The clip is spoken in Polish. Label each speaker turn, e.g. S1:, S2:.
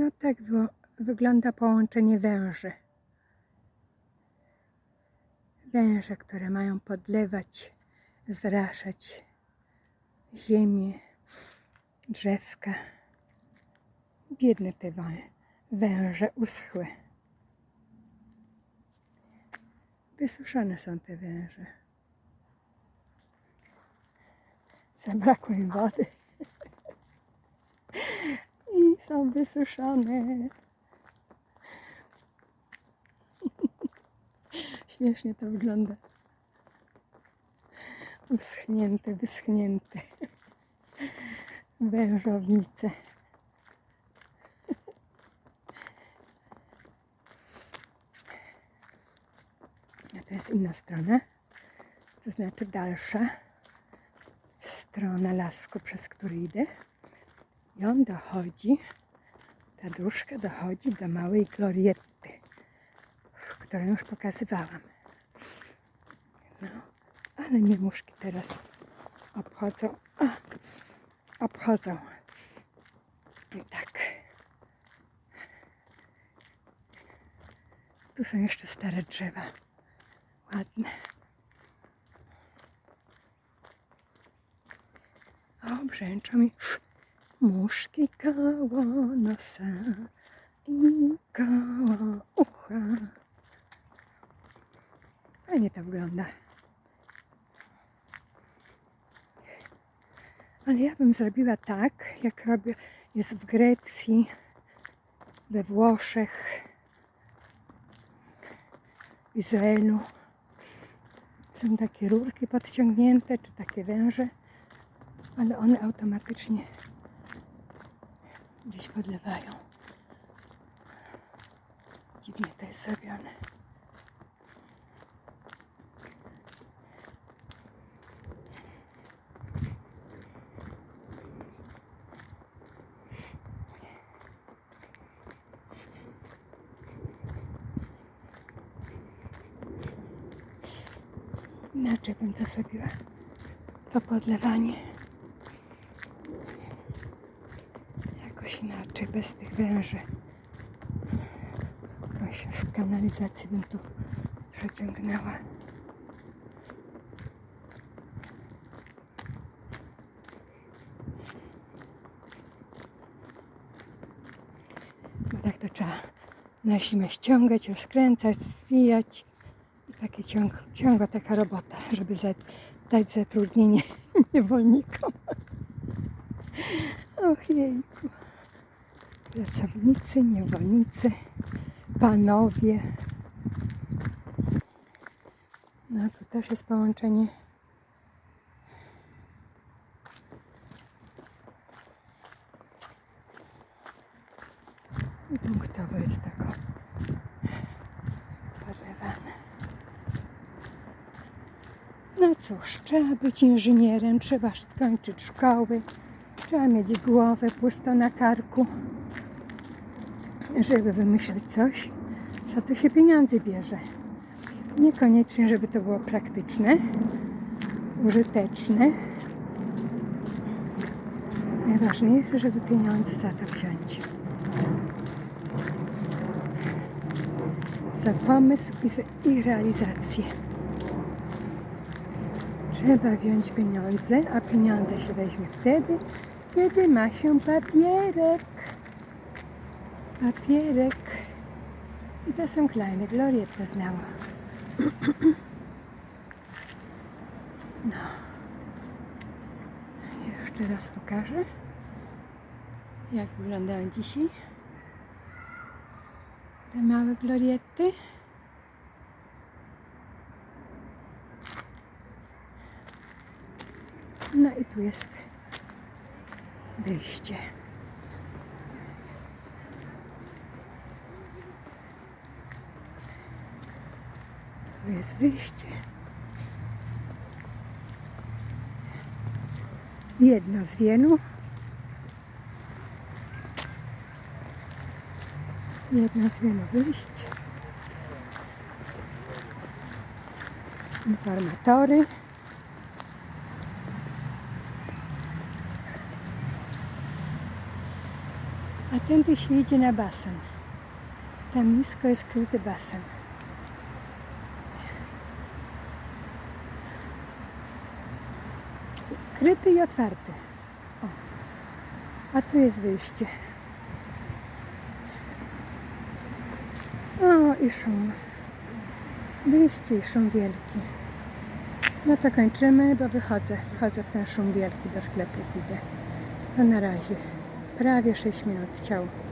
S1: No tak wygląda połączenie węży. Węże, które mają podlewać, zraszać ziemię, drzewka. Biedne te wę- węże uschłe. Wysuszone są te węże. Zabrakło im wody. I są wysuszone. Śmiesznie to wygląda. Uschnięte, wyschnięte. Wężownice. A to jest inna strona. To znaczy dalsza strona lasku, przez który idę. I on dochodzi, ta dróżka dochodzi do małej glorietty, którą już pokazywałam. No, ale mnie teraz obchodzą. A, obchodzą. I tak. Tu są jeszcze stare drzewa. Ładne. O, brzęczą mi muszki koło nosa i koło ucha. Fajnie to wygląda. Ale ja bym zrobiła tak, jak robię, jest w Grecji, we Włoszech, w Izraelu. Są takie rurki podciągnięte, czy takie węże, ale one automatycznie gdzieś podlewają. Dziwnie to jest zrobione. Inaczej bym to zrobiła. To podlewanie. Jakoś inaczej, bez tych węży. Jakoś w kanalizacji bym tu przeciągnęła. Bo tak to trzeba na zimę ściągać, rozkręcać, zwijać. I takie ciąg, ciągła taka robota, żeby za, dać zatrudnienie niewolnikom. Och jejku. Pracownicy, niewolnicy, panowie. No tu też jest połączenie. I punktowo jest tak o, podlewane. No cóż, trzeba być inżynierem, trzeba skończyć szkoły, trzeba mieć głowę pustą na karku, żeby wymyśleć coś, za to się pieniądze bierze. Niekoniecznie, żeby to było praktyczne, użyteczne. Najważniejsze, żeby pieniądze za to wziąć. Za pomysł i, za, i realizację. Trzeba wziąć pieniądze, a pieniądze się weźmie wtedy, kiedy ma się papierek. Papierek. I to są kleine gloriette znała. No. Jeszcze raz pokażę, jak wyglądają dzisiaj te małe gloriety. No i tu jest wyjście. Tu jest wyjście. Jedno z wielu. Jedno z wielu wyjść. Informatory. A tędy się idzie na basen. Tam nisko jest kryty basen. Kryty i otwarty. O. A tu jest wyjście. O, i szum. Wyjście i szum wielki. No to kończymy, bo wychodzę. Wchodzę w ten szum wielki do sklepów idę. To na razie. Prawie 6 minut ciał.